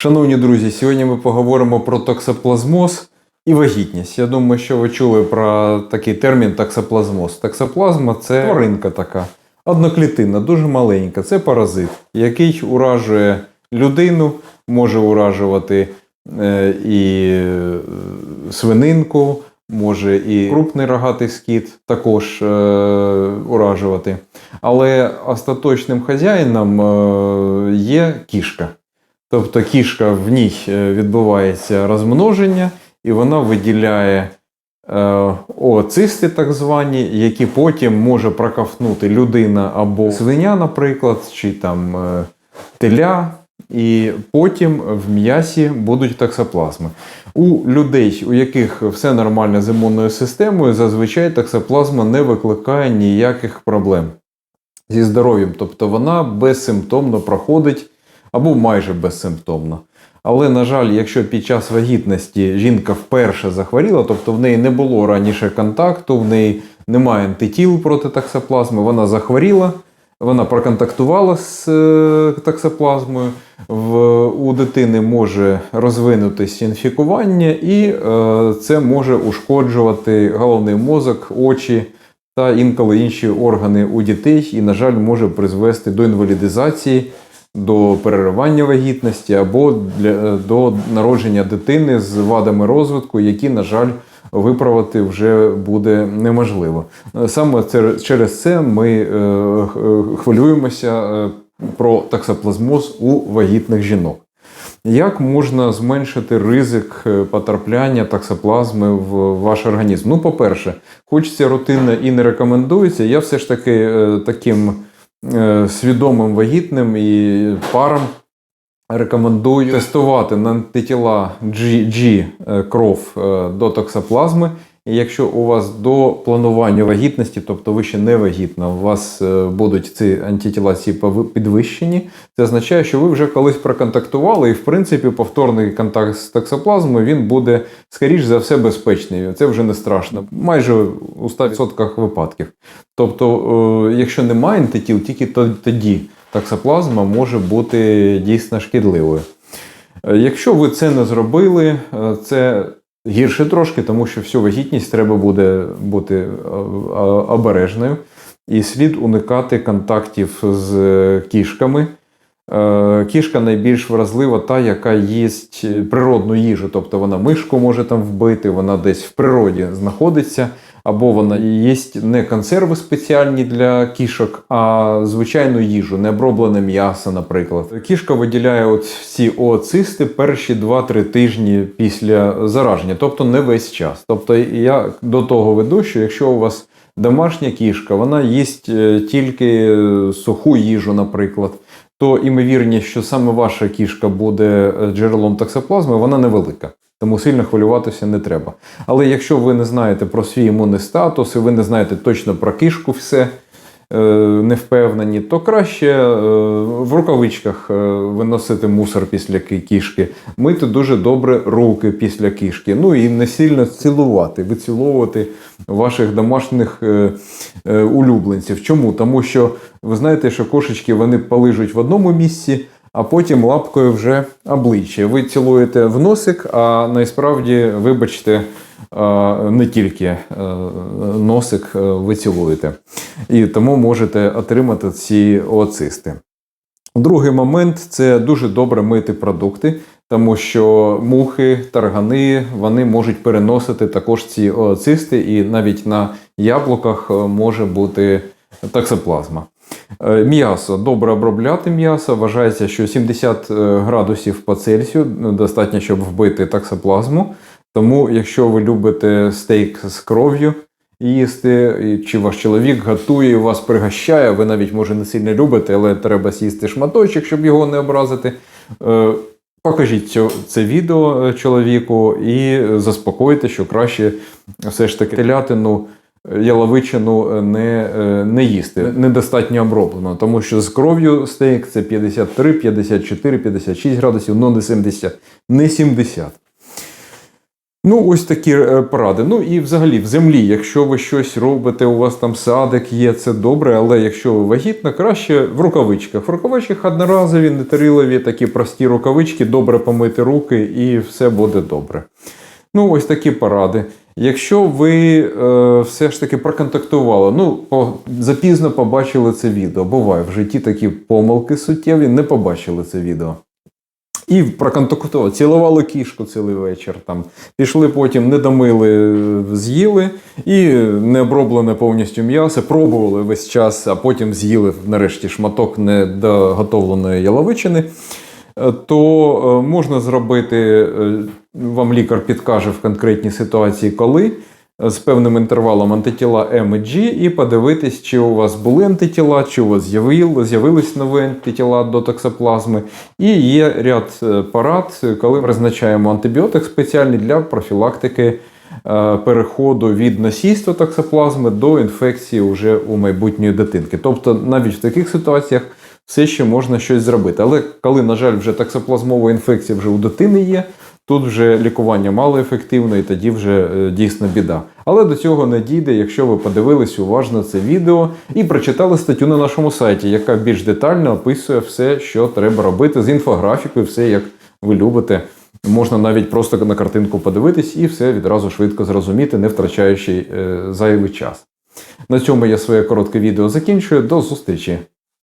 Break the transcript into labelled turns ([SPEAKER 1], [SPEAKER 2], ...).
[SPEAKER 1] Шановні друзі, сьогодні ми поговоримо про токсоплазмоз і вагітність. Я думаю, що ви чули про такий термін таксоплазмоз. Таксоплазма це тваринка така, одноклітинна, дуже маленька. Це паразит, який уражує людину, може уражувати е, і е, свининку, може і крупний рогатий скіт також е, уражувати. Але остаточним хазяїном є кішка. Тобто кішка в ній е, відбувається розмноження, і вона виділяє е, ooцисти, так звані, які потім може проковтнути людина або свиня, наприклад, чи там е, теля. І потім в м'ясі будуть таксоплазми. У людей, у яких все нормально з імунною системою, зазвичай таксоплазма не викликає ніяких проблем зі здоров'ям. Тобто вона безсимптомно проходить або майже безсимптомно. Але, на жаль, якщо під час вагітності жінка вперше захворіла, тобто в неї не було раніше контакту, в неї немає антитіл проти таксоплазми, вона захворіла, вона проконтактувала з е, таксоплазмою, в, у дитини може розвинутися інфікування, і е, це може ушкоджувати головний мозок, очі та інколи інші органи у дітей, і, на жаль, може призвести до інвалідизації до переривання вагітності або для, е, до народження дитини з вадами розвитку, які, на жаль, виправити вже буде неможливо. Е, Саме через це ми е, хвилюємося про таксоплазмоз у вагітних жінок. Як можна зменшити ризик потрапляння таксоплазми в ваш організм? Ну, по-перше, хоч це рутинно і не рекомендується, я все ж таки таким свідомим вагітним і парам рекомендую тестувати на антитіла G, G е, кров е, до токсоплазми. Якщо у вас до планування вагітності, тобто ви ще не вагітна, у вас е, будуть ці антитіла ці підвищені, це означає, що ви вже колись проконтактували, і в принципі повторний контакт з токсоплазмою він буде скоріш за все безпечний. Це вже не страшно, майже у 100% випадків. Тобто, е, якщо немає антитіл, тільки тоді таксоплазма може бути дійсно шкідливою. Е, Якщо ви це не зробили, це гірше трошки, тому що всю вагітність треба буде бути е, е, обережною. І слід уникати контактів з е, кішками. Кішка найбільш вразлива, та, яка їсть природну їжу, тобто вона мишку може там вбити, вона десь в природі знаходиться, або вона їсть не консерви спеціальні для кішок, а звичайну їжу, не оброблене м'ясо, наприклад. Кішка виділяє от ці ooцисти перші 2-3 тижні після зараження, тобто не весь час. Тобто я до того веду, що якщо у вас домашня кішка, вона їсть е, тільки суху їжу, наприклад то імовірність, що саме ваша кішка буде е, джерелом токсоплазми, вона невелика. Тому сильно хвилюватися не треба. Але якщо ви не знаєте про свій імунний статус, і ви не знаєте точно про кішку все, е, не впевнені, то краще е, в рукавичках е, виносити мусор після кішки, мити дуже добре руки після кішки. Ну і не сильно цілувати, виціловувати ваших домашніх улюбленців. Чому? Тому що ви знаєте, що кошечки вони полижуть в одному місці, а потім лапкою вже обличчя. Ви цілуєте в носик, а насправді, вибачте, е, не тільки е, носик е, ви цілуєте. І тому можете отримати ці ooцисти. Другий момент це дуже добре мити продукти, тому що мухи, таргани вони можуть переносити також ці ooцисти, і навіть на яблуках може бути таксоплазма. Е, М'ясо добре обробляти м'ясо. Вважається, що 70 градусів по Цельсію достатньо, щоб вбити таксоплазму. Тому, якщо ви любите стейк з кров'ю їсти, чи ваш чоловік готує і вас пригощає, ви навіть може не сильно любите, але треба з'їсти шматочок, щоб його не образити. е, Покажіть це відео е, чоловіку і заспокойте, що краще все ж таки телятину яловичину е, не, е, не їсти, недостатньо оброблено, тому що з кров'ю стейк це 53, 54, 56 градусів, ну не 70. Не 70. Ну, ось такі е, поради. Ну і взагалі в землі, якщо ви щось робите, у вас там садик є, це добре, але якщо ви вагітна, краще в рукавичках. В рукавичках одноразові, нетерилові, такі прості рукавички, добре помити руки і все буде добре. Ну, ось такі поради. Якщо ви е, все ж таки проконтактували, ну, по, запізно побачили це відео. Буває в житті такі помилки суттєві, не побачили це відео. І проконтактували, цілували кішку цілий вечір. Там, пішли потім, не домили, е, з'їли, і не оброблене повністю м'ясо, пробували весь час, а потім з'їли нарешті шматок недоготовленої яловичини. То е, можна зробити, е, вам лікар підкаже в конкретній ситуації, коли е, з певним інтервалом антитіла М і G, і подивитись, чи у вас були антитіла, чи у вас з'явили- з'явились нові антитіла до токсоплазми. І є ряд порад, коли призначаємо антибіотик спеціальний для профілактики переходу від носійства токсоплазми до інфекції уже у майбутньої дитинки. Тобто навіть в таких ситуаціях все ще можна щось зробити. Але коли, на жаль, вже токсоплазмова інфекція вже у дитини є, тут вже лікування мало ефективно і тоді вже е, дійсно біда. Але до цього не дійде, якщо ви подивились уважно це відео і прочитали статтю на нашому сайті, яка більш детально описує все, що треба робити з інфографікою, все як ви любите. Можна навіть просто на картинку подивитись і все відразу швидко зрозуміти, не втрачаючи е, зайвий час. На цьому я своє коротке відео закінчую. До зустрічі!